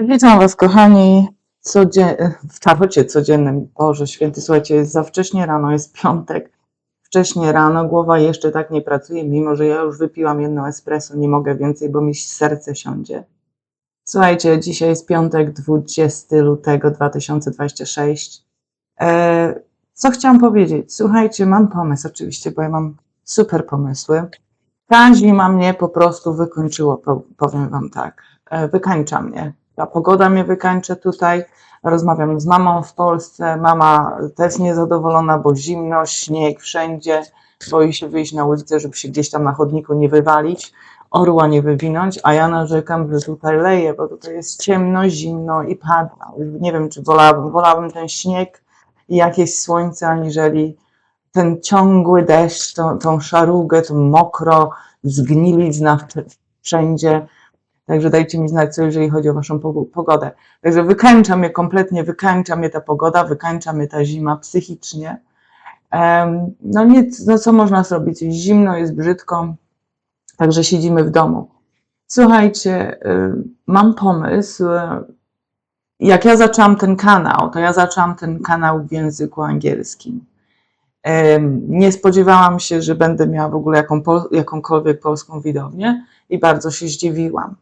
Witam Was, kochani, Codzie... w tarocie codziennym. Boże święty, słuchajcie, jest za wcześnie rano, jest piątek. Wcześnie rano, głowa jeszcze tak nie pracuje, mimo że ja już wypiłam jedno espresso, nie mogę więcej, bo mi serce siądzie. Słuchajcie, dzisiaj jest piątek, 20 lutego 2026. E, co chciałam powiedzieć? Słuchajcie, mam pomysł oczywiście, bo ja mam super pomysły. Ta zima mnie po prostu wykończyło, po- powiem Wam tak. E, wykańcza mnie. Ta pogoda mnie wykańcza tutaj. Rozmawiam z mamą w Polsce. Mama też niezadowolona, bo zimno, śnieg wszędzie. Boi się wyjść na ulicę, żeby się gdzieś tam na chodniku nie wywalić, orła nie wywinąć, a ja narzekam, że tutaj leje, bo tutaj jest ciemno, zimno i pada. Nie wiem, czy wolałabym, wolałabym ten śnieg i jakieś słońce, aniżeli ten ciągły deszcz, tą, tą szarugę, tą mokro, zgnilizna w- wszędzie. Także dajcie mi znać, co jeżeli chodzi o Waszą pogo- pogodę. Także wykańcza mnie kompletnie, wykańcza mnie ta pogoda, wykańcza mnie ta zima psychicznie. No nic, no co można zrobić? Zimno, jest brzydko, także siedzimy w domu. Słuchajcie, mam pomysł. y, Jak ja zaczęłam ten kanał, to ja zaczęłam ten kanał w języku angielskim. Nie spodziewałam się, że będę miała w ogóle jaką, jakąkolwiek polską widownię i bardzo się zdziwiłam.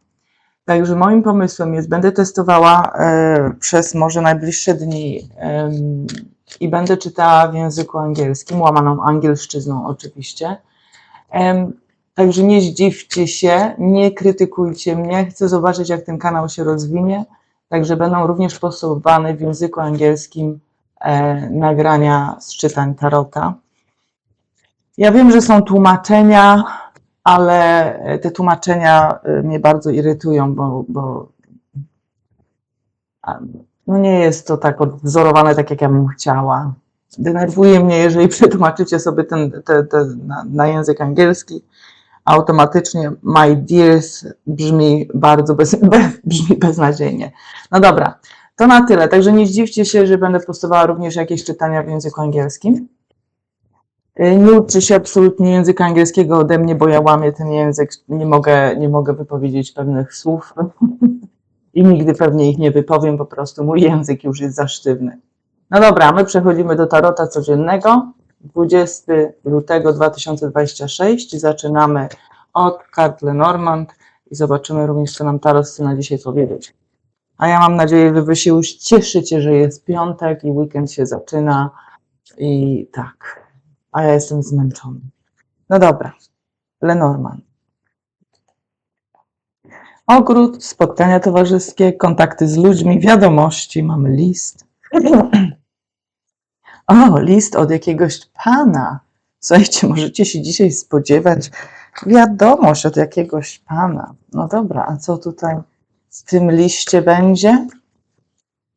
Także moim pomysłem jest, będę testowała e, przez może najbliższe dni em, i będę czytała w języku angielskim, łamaną angielszczyzną oczywiście. Em, Także nie zdziwcie się, nie krytykujcie mnie, chcę zobaczyć jak ten kanał się rozwinie. Także będą również postosowane w języku angielskim e, nagrania z czytań Tarota. Ja wiem, że są tłumaczenia, ale te tłumaczenia e, mnie bardzo irytują, bo, bo no nie jest to tak odwzorowane, tak jak ja bym chciała. Denerwuje mnie, jeżeli przetłumaczycie sobie ten, te, te, na, na język angielski, automatycznie my dears brzmi bardzo bez, be, brzmi beznadziejnie. No dobra, to na tyle. Także nie zdziwcie się, że będę postawała również jakieś czytania w języku angielskim. Y, Nie uczy się absolutnie języka angielskiego ode mnie, bo ja łamię ten język, nie mogę, nie mogę wypowiedzieć pewnych słów i nigdy pewnie ich nie wypowiem, po prostu mój język już jest za sztywny. No dobra, my przechodzimy do tarota codziennego. 20 lutego 2026. Zaczynamy od kart Lenormand i zobaczymy również, co nam tarot chce na dzisiaj powiedzieć. A ja mam nadzieję, że wy się już cieszycie, że jest piątek i weekend się zaczyna i tak. A ja jestem zmęczony. No dobra, Lenormand. Ogród, spotkania towarzyskie, kontakty z ludźmi, wiadomości, mamy list. O, list od jakiegoś pana. Słuchajcie, możecie się dzisiaj spodziewać wiadomość od jakiegoś pana. No dobra, a co tutaj w tym liście będzie?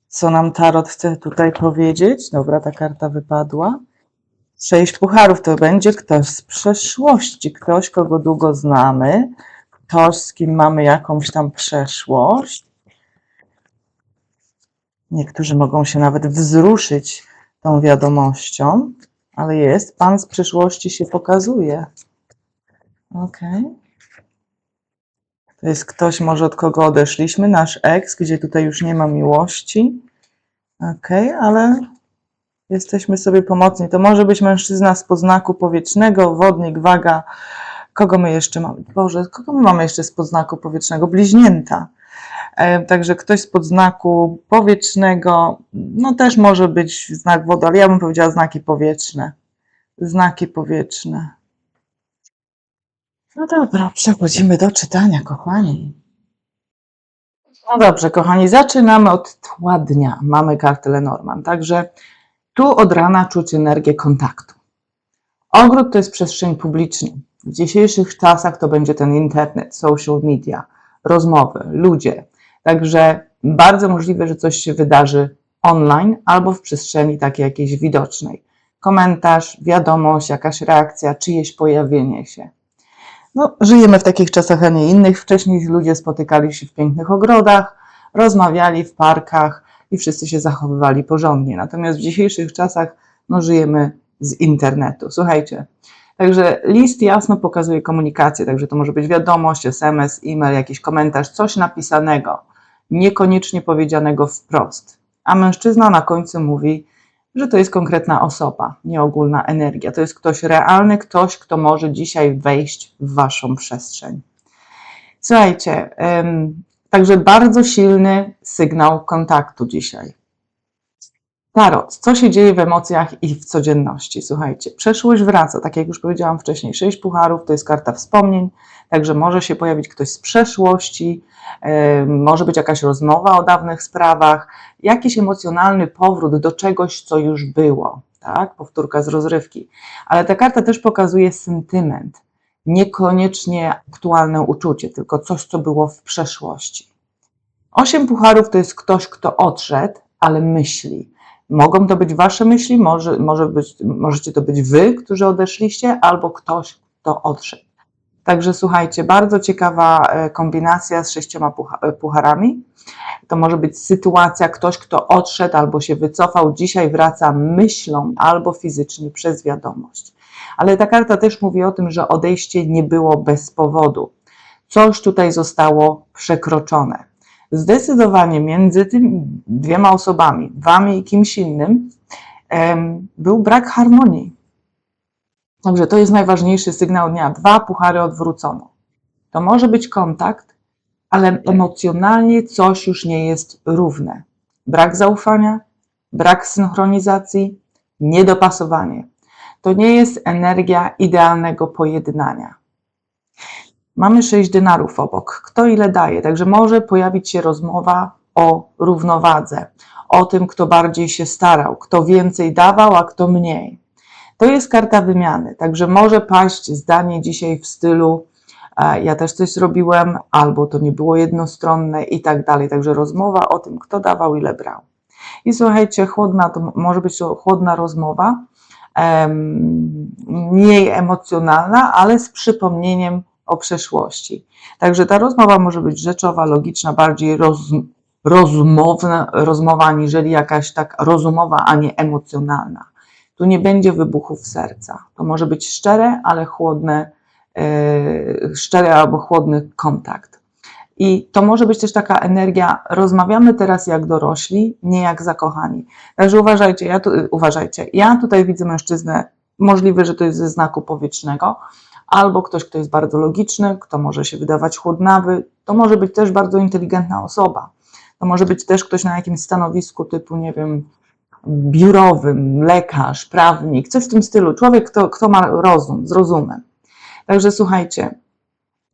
Co nam Tarot chce tutaj powiedzieć? Dobra, ta karta wypadła. Sześć pucharów to będzie ktoś z przeszłości, ktoś, kogo długo znamy, ktoś, z kim mamy jakąś tam przeszłość. Niektórzy mogą się nawet wzruszyć tą wiadomością, ale jest, pan z przyszłości się pokazuje. Okej. To jest ktoś może od kogo odeszliśmy, nasz ex, gdzie tutaj już nie ma miłości. Okej, ale jesteśmy sobie pomocni. To może być mężczyzna z poznaku powietrznego, wodnik, waga. Kogo my jeszcze mamy? Boże, kogo my mamy jeszcze z poznaku powietrznego? Bliźnięta. E, Także ktoś z podznaku powietrznego, no też może być znak wody, ale ja bym powiedziała znaki powietrzne. Znaki powietrzne. No dobra, przechodzimy do czytania, kochani. No dobrze, kochani, zaczynamy od tła dnia. Mamy kartę Lenormand, także tu od rana czuć energię kontaktu. Ogród to jest przestrzeń publiczna. W dzisiejszych czasach to będzie ten internet, social media, rozmowy, ludzie. Także bardzo możliwe, że coś się wydarzy online albo w przestrzeni takiej jakiejś widocznej. Komentarz, wiadomość, jakaś reakcja, czyjeś pojawienie się. No, żyjemy w takich czasach, a nie innych. Wcześniej ludzie spotykali się w pięknych ogrodach, rozmawiali w parkach i wszyscy się zachowywali porządnie. Natomiast w dzisiejszych czasach no, żyjemy z internetu. Słuchajcie, także list jasno pokazuje komunikację, także to może być wiadomość, SMS, e-mail, jakiś komentarz, coś napisanego. niekoniecznie powiedzianego wprost. A mężczyzna na końcu mówi, że to jest konkretna osoba, nie ogólna energia. To jest ktoś realny, ktoś, kto może dzisiaj wejść w waszą przestrzeń. Słuchajcie, także bardzo silny sygnał kontaktu dzisiaj. Tarot, co się dzieje w emocjach i w codzienności? Słuchajcie, przeszłość wraca, tak jak już powiedziałam wcześniej, sześć pucharów to jest karta wspomnień, także może się pojawić ktoś z przeszłości, em, może być jakaś rozmowa o dawnych sprawach, jakiś emocjonalny powrót do czegoś, co już było, tak? Powtórka z rozrywki. Ale ta karta też pokazuje sentyment, niekoniecznie aktualne uczucie, tylko coś, co było w przeszłości. Osiem pucharów to jest ktoś, kto odszedł, ale myśli. Mogą to być wasze myśli, może, może być, możecie to być wy, którzy odeszliście, albo ktoś, kto odszedł. Także słuchajcie, bardzo ciekawa e, kombinacja z sześcioma e, pucharami. To może być sytuacja, ktoś, kto odszedł albo się wycofał, dzisiaj wraca myślą albo fizycznie przez wiadomość. Ale ta karta też mówi o tym, że odejście nie było bez powodu. Coś tutaj zostało przekroczone. Zdecydowanie między tymi dwiema osobami, wami i kimś innym, był brak harmonii. Także to jest najważniejszy sygnał dnia. Dwa puchary odwrócono. To może być kontakt, ale emocjonalnie coś już nie jest równe. Brak zaufania, brak synchronizacji, niedopasowanie. To nie jest energia idealnego pojednania. Mamy sześć denarów obok. Kto ile daje? Także może pojawić się rozmowa o równowadze, o tym, kto bardziej się starał, kto więcej dawał, a kto mniej. To jest karta wymiany, także może paść zdanie dzisiaj w stylu e, ja też coś zrobiłem, albo to nie było jednostronne i tak dalej. Także rozmowa o tym, kto dawał, ile brał. I słuchajcie, chłodna to może być to chłodna rozmowa, mniej emocjonalna, ale z przypomnieniem o przeszłości. Także ta rozmowa może być rzeczowa, logiczna, bardziej roz, rozmowna rozmowa, aniżeli jakaś tak rozumowa, a nie emocjonalna. Tu nie będzie wybuchów serca. To może być szczere, ale chłodne, yy, szczery albo chłodny kontakt. I to może być też taka energia, rozmawiamy teraz jak dorośli, nie jak zakochani. Także uważajcie, ja tu, uważajcie, ja tutaj widzę mężczyznę, możliwe, że to jest ze znaku powietrznego, albo ktoś, kto jest bardzo logiczny, kto może się wydawać chłodnawy, to może być też bardzo inteligentna osoba. To może być też ktoś na jakimś stanowisku typu, nie wiem, biurowym, lekarz, prawnik, coś w tym stylu. Człowiek, kto, kto ma rozum, z rozumem. Także słuchajcie,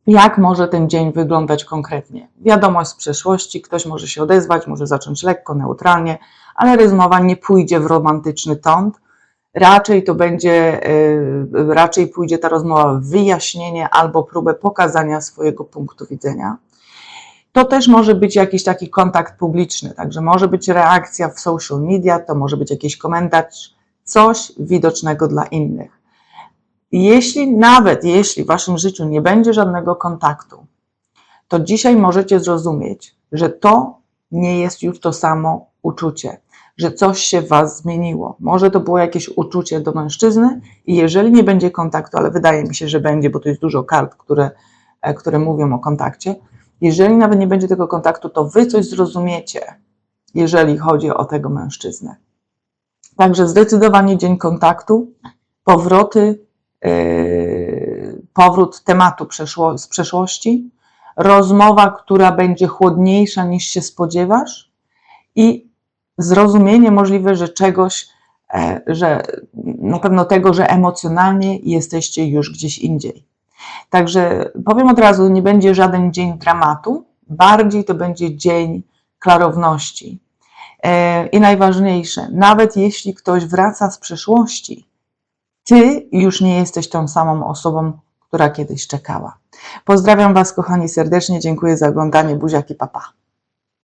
jak może ten dzień wyglądać konkretnie? Wiadomość z przeszłości, ktoś może się odezwać, może zacząć lekko, neutralnie, ale rozmowa nie pójdzie w romantyczny ton. Raczej to będzie, yy, raczej pójdzie ta rozmowa w wyjaśnienie albo próbę pokazania swojego punktu widzenia. To też może być jakiś taki kontakt publiczny, także może być reakcja w social media, to może być jakiś komentarz, coś widocznego dla innych. Jeśli nawet jeśli w waszym życiu nie będzie żadnego kontaktu, to dzisiaj możecie zrozumieć, że to nie jest już to samo uczucie, że coś się w was zmieniło. Może to było jakieś uczucie do mężczyzny i jeżeli nie będzie kontaktu, ale wydaje mi się, że będzie, bo to jest dużo kart, które, e, które mówią o kontakcie, jeżeli nawet nie będzie tego kontaktu, to wy coś zrozumiecie, jeżeli chodzi o tego mężczyznę. Także zdecydowanie dzień kontaktu, powroty, powrót tematu przeszło, z przeszłości, rozmowa, która będzie chłodniejsza niż się spodziewasz i zrozumienie możliwe, że czegoś, e, że na pewno tego, że emocjonalnie jesteście już gdzieś indziej. Także powiem od razu, nie będzie żaden dzień dramatu, bardziej to będzie dzień klarowności. E, I najważniejsze, nawet jeśli ktoś wraca z przeszłości, ty już nie jesteś tą samą osobą, która kiedyś czekała. Pozdrawiam Was, kochani, serdecznie. Dziękuję za oglądanie. Buziaki, papa.